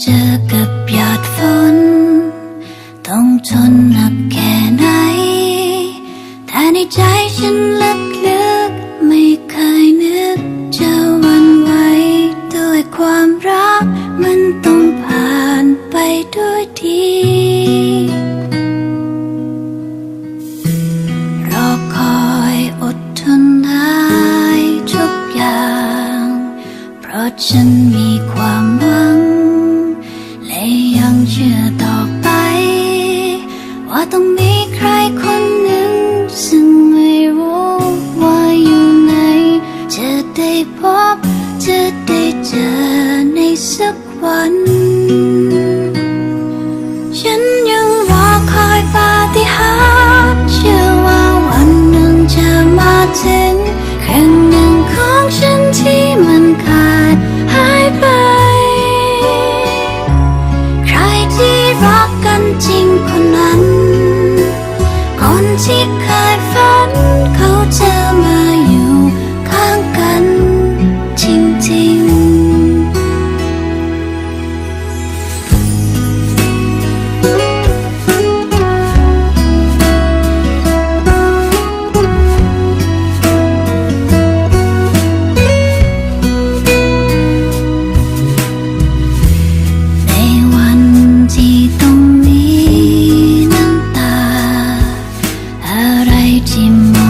เจอกับหยาดฝน ต้องทนหนักแค่ไหน แต่ในใจฉันลึกๆไม่เคยนึกจะวันไหวด้วยความรัก มันต้องผ่านไปด้วยดีรอคอยอดทนได้ทุกอย่าง เพราะฉันมีความ มีใครคนหนึ่ง ซึ่งไม่รู้ว่าอยู่ไหน จะได้พบ จะได้เจอในสักวัน ฉันยังรอคอยปาฏิหาริย์เชื่อว่าวันหนึ่งจะมาถึงครั้งหนึ่งของชี 寂寞